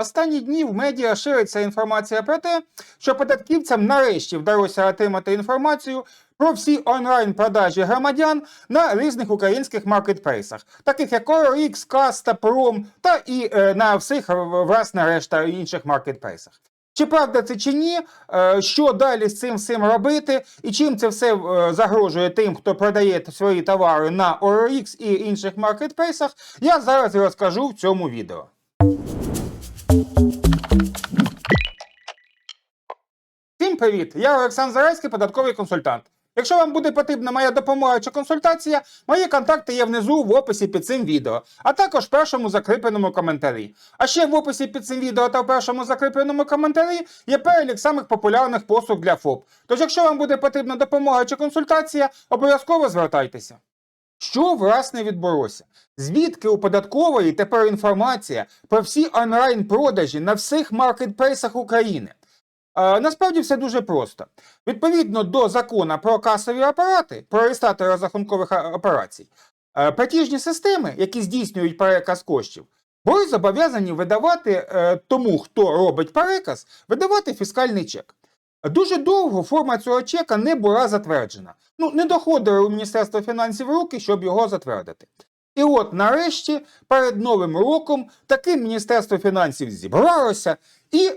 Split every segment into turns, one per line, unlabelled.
Останні дні в медіа шириться інформація про те, що податківцям нарешті вдалося отримати інформацію про всі онлайн-продажі громадян на різних українських маркетплейсах, таких як ORX, Каста, Пром та і е, на всіх власне решта інших маркетплейсах. Чи правда це чи ні? Е, Що далі з цим всім робити, і чим це все е, загрожує тим, хто продає свої товари на ORX і інших маркетплейсах, я зараз розкажу в цьому відео. Привіт! Я Олександр Зарайський, податковий консультант. Якщо вам буде потрібна моя допомога чи консультація, мої контакти є внизу в описі під цим відео, а також в першому закріпленому коментарі. А ще в описі під цим відео та в першому закріпленому коментарі є перелік самих популярних послуг для ФОП. Тож, якщо вам буде потрібна допомога чи консультація, обов'язково звертайтеся. Що власне відбулося? Звідки у податкової тепер інформація про всі онлайн-продажі на всіх маркетплейсах України? Е, насправді все дуже просто. Відповідно до закону про касові апарати, про реєстратори розрахункових операцій, е, платіжні системи, які здійснюють переказ коштів, були зобов'язані видавати е, тому, хто робить переказ, видавати фіскальний чек. Дуже довго форма цього чека не була затверджена. Ну, не доходило у Міністерства фінансів руки, щоб його затвердити. І от нарешті, перед Новим роком, таки Міністерство фінансів зібралося і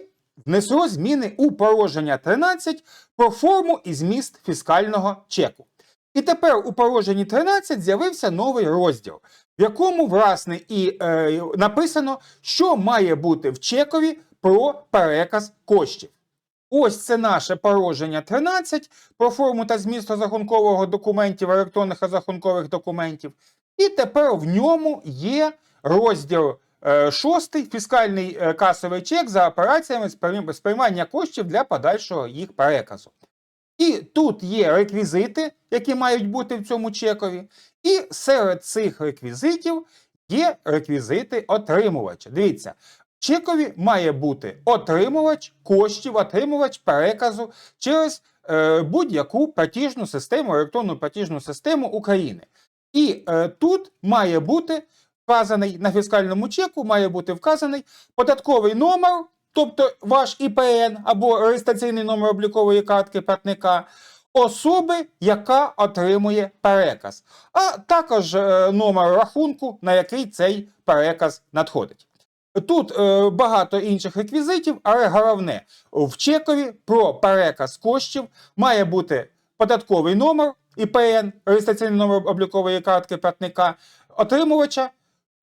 внесло зміни у положення 13 про форму і зміст фіскального чеку. І тепер у положенні 13 з'явився новий розділ, в якому, власне, і е, написано, що має бути в чекові про переказ коштів. Ось це наше положення 13 про форму та зміст розрахункового документів, електронних розрахункових документів. І тепер в ньому є розділ шостий фіскальний е, касовий чек за операціями з прийм- коштів для подальшого їх переказу. І тут є реквізити, які мають бути в цьому чекові, і серед цих реквізитів є реквізити отримувача. Дивіться, в чекові має бути отримувач коштів, отримувач переказу через е, будь-яку платіжну систему, електронну платіжну систему України. І е, тут має бути вказаний на фіскальному чеку, має бути вказаний податковий номер, тобто ваш ІПН або реєстраційний номер облікової картки платника, особи, яка отримує переказ, а також е, номер рахунку, на який цей переказ надходить. Тут е, багато інших реквізитів, але головне, в чекові про переказ коштів має бути податковий номер ІПН, реєстраційний номер облікової картки платника, отримувача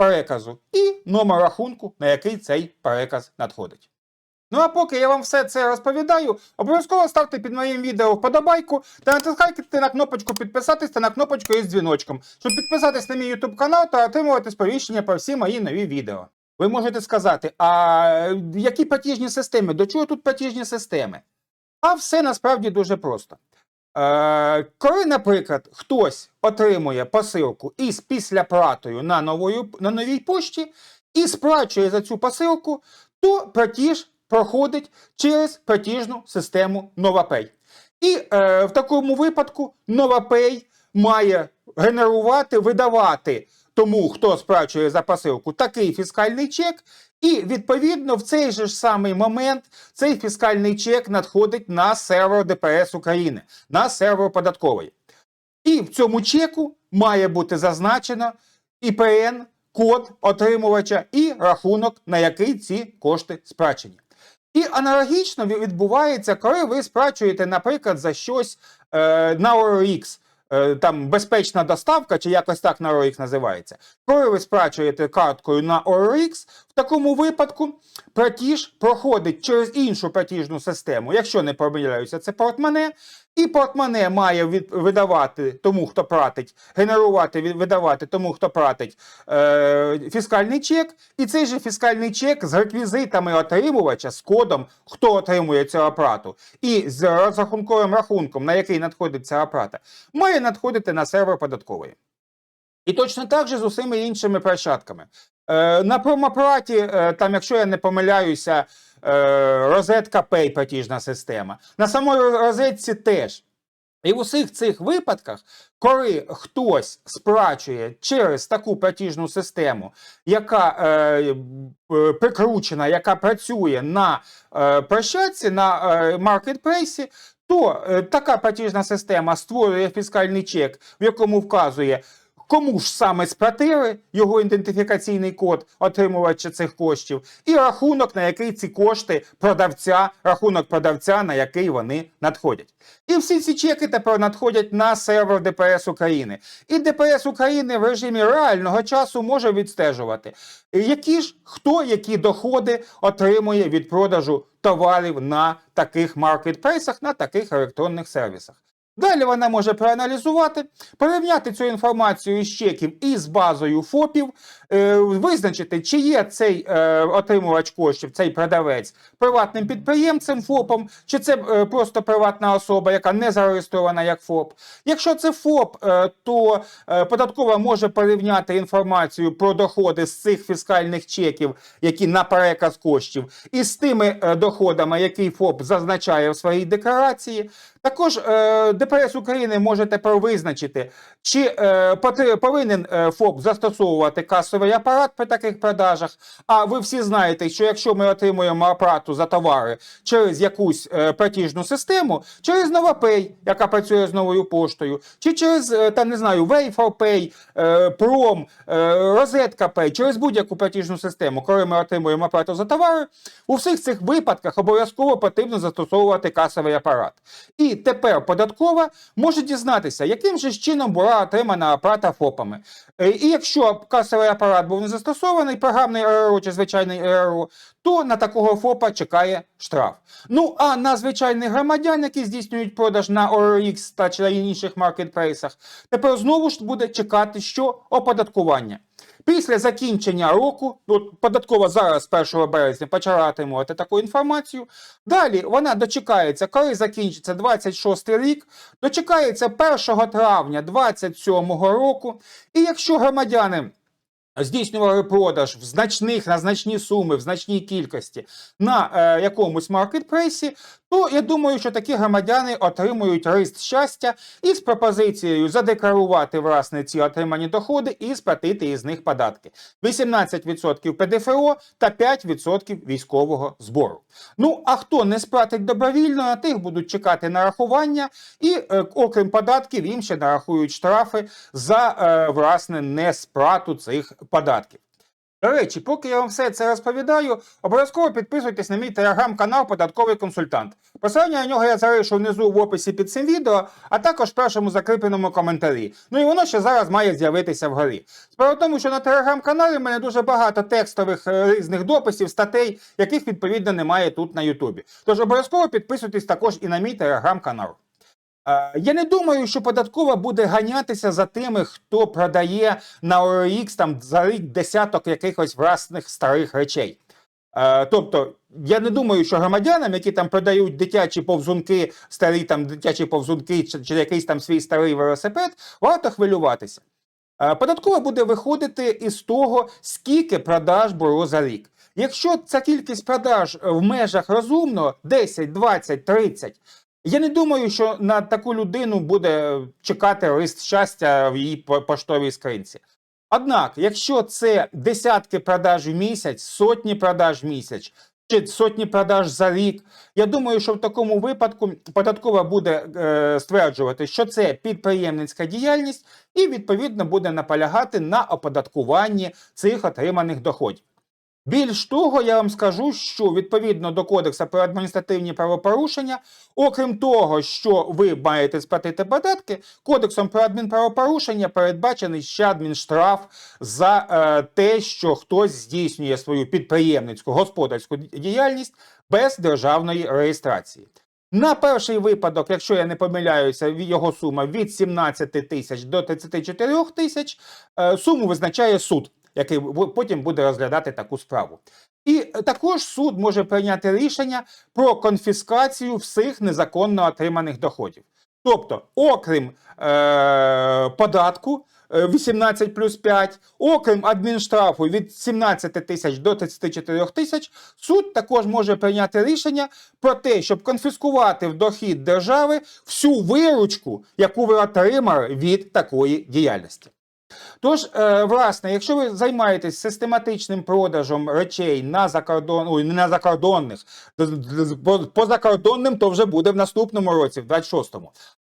переказу і номер рахунку, на який цей переказ надходить. Ну а поки я вам все це розповідаю, обов'язково ставте під моїм відео вподобайку та натискайте на кнопочку підписатись та на кнопочку із дзвіночком, щоб підписатись на мій YouTube канал та отримувати сповіщення про всі мої нові відео. Ви можете сказати, а які платіжні системи? До чого тут платіжні системи? А все насправді дуже просто. Е, коли, наприклад, хтось отримує посилку із післяплатою на, новою, на новій пошті і сплачує за цю посилку, то платіж проходить через платіжну систему NovaPay. І е, в такому випадку NovaPay має генерувати, видавати тому, хто сплачує за посилку, такий фіскальний чек, і відповідно в цей же ж самий момент цей фіскальний чек надходить на сервер ДПС України, на сервер податкової. І в цьому чеку має бути зазначено ІПН, код отримувача і рахунок, на який ці кошти сплачені. І аналогічно відбувається, коли ви сплачуєте, наприклад, за щось е, на ORX, там безпечна доставка, чи якось так на ROX називається. Коли ви сплачуєте карткою на ORX, такому випадку платіж проходить через іншу платіжну систему, якщо не помиляюся, це портмоне, і портмоне має видавати тому, хто платить, генерувати, видавати тому, хто платить е, фіскальний чек, і цей же фіскальний чек з реквізитами отримувача, з кодом, хто отримує цю оплату, і з розрахунковим рахунком, на який надходить ця оплата, має надходити на сервер податкової. І точно так же з усіма іншими площадками. Е, на промоплаті, е, там, якщо я не помиляюся, е, розетка Pay платіжна система. На самій розетці теж. І в усіх цих випадках, коли хтось сплачує через таку платіжну систему, яка е, прикручена, яка працює на е, площадці, на е, маркетплейсі, то е, така платіжна система створює фіскальний чек, в якому вказує. Кому ж саме сплатили його ідентифікаційний код отримувача цих коштів, і рахунок, на який ці кошти продавця, рахунок продавця, на який вони надходять. І всі ці чеки тепер надходять на сервер ДПС України. І ДПС України в режимі реального часу може відстежувати, які ж хто які доходи отримує від продажу товарів на таких маркетплейсах, на таких електронних сервісах. Далі вона може проаналізувати, порівняти цю інформацію із чеків із базою ФОПів, визначити, чи є цей е, отримувач коштів, цей продавець приватним підприємцем ФОПом, чи це е, просто приватна особа, яка не зареєстрована як ФОП. Якщо це ФОП, е, то е, податкова може порівняти інформацію про доходи з цих фіскальних чеків, які на переказ коштів, із тими е, доходами, які ФОП зазначає в своїй декларації. Також е, ДПС України може тепер визначити, чи е, повинен е, ФОП застосовувати касовий апарат при таких продажах. А ви всі знаєте, що якщо ми отримуємо оплату за товари через якусь е, платіжну систему, через NovaPay, яка працює з новою поштою, чи через е, та не знаю, Way4Pay, е, Prom, е, Розетка Pay, через будь-яку платіжну систему, коли ми отримуємо оплату за товари, у всіх цих випадках обов'язково потрібно застосовувати касовий апарат. І тепер податкова може дізнатися, яким же чином була отримана оплата ФОПами. І якщо касовий апарат був не застосований, програмний РРО чи звичайний РРО, то на такого ФОПа чекає штраф. Ну а на звичайних громадян, які здійснюють продаж на ORX та чи на інших маркетплейсах, тепер знову ж буде чекати, що оподаткування. Після закінчення року, от податкова зараз, 1 березня, почала отримувати таку інформацію. Далі вона дочекається, коли закінчиться 26 рік, дочекається 1 травня 27 року. І якщо громадяни здійснювали продаж в значних на значні суми, в значній кількості на е, якомусь маркетплейсі, то я думаю, що такі громадяни отримують рист щастя із пропозицією задекларувати власне ці отримані доходи і сплатити із них податки: 18% ПДФО та 5% військового збору. Ну а хто не сплатить добровільно, на тих будуть чекати нарахування, і е, окрім податків, їм ще нарахують штрафи за е, власне несплату цих податків. До речі, поки я вам все це розповідаю, обов'язково підписуйтесь на мій телеграм-канал Податковий консультант. Посилання на нього я залишу внизу в описі під цим відео, а також в першому закріпленому коментарі. Ну і воно ще зараз має з'явитися вгорі. Справа в тому, що на телеграм-каналі в мене дуже багато текстових е, різних дописів, статей, яких відповідно немає тут на Ютубі. Тож обов'язково підписуйтесь також і на мій телеграм-канал. Е, Я не думаю, що податкова буде ганятися за тими, хто продає на ORX там за рік десяток якихось власних старих речей. Е, Тобто, я не думаю, що громадянам, які там продають дитячі повзунки, старі там дитячі повзунки чи, чи якийсь там свій старий велосипед, варто хвилюватися. Е, Податкова буде виходити із того, скільки продаж було за рік. Якщо ця кількість продаж в межах розумно 10, 20, 30, я не думаю, що на таку людину буде чекати лист щастя в її поштовій скринці. Однак, якщо це десятки продаж в місяць, сотні продаж в місяць, чи сотні продаж за рік, я думаю, що в такому випадку податкова буде е, стверджувати, що це підприємницька діяльність, і відповідно буде наполягати на оподаткуванні цих отриманих доходів. Більш того, я вам скажу, що відповідно до Кодексу про адміністративні правопорушення, окрім того, що ви маєте сплатити податки, Кодексом про адмінправопорушення передбачений ще адмінштраф за е, те, що хтось здійснює свою підприємницьку господарську діяльність без державної реєстрації. На перший випадок, якщо я не помиляюся, його сума від 17 тисяч до 34 тисяч, е, суму визначає суд, який потім буде розглядати таку справу. І е, також суд може прийняти рішення про конфіскацію всіх незаконно отриманих доходів. Тобто, окрім е, податку, е, 18 плюс 5, окрім адмінштрафу від 17 тисяч до 34 тисяч, суд також може прийняти рішення про те, щоб конфіскувати в дохід держави всю виручку, яку ви отримали від такої діяльності. Тож, е, власне, якщо ви займаєтесь систематичним продажем речей на закордон, ой, не на закордонних, з- з- по- по закордонним, то вже буде в наступному році, в 26-му.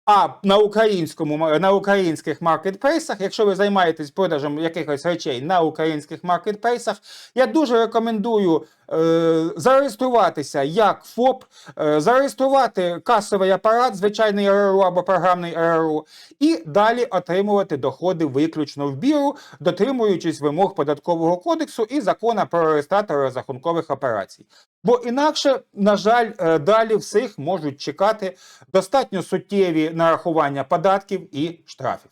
А на українському на українських маркетплейсах, якщо ви займаєтесь продажем якихось речей на українських маркетплейсах, я дуже рекомендую е, зареєструватися як ФОП, е, зареєструвати касовий апарат, звичайний РРУ або програмний РРУ, і далі отримувати доходи виключно в біру, дотримуючись вимог податкового кодексу і закону про реєстратори розрахункових операцій. Бо інакше, на жаль, е, далі всіх можуть чекати достатньо суттєві нарахування податків і штрафів.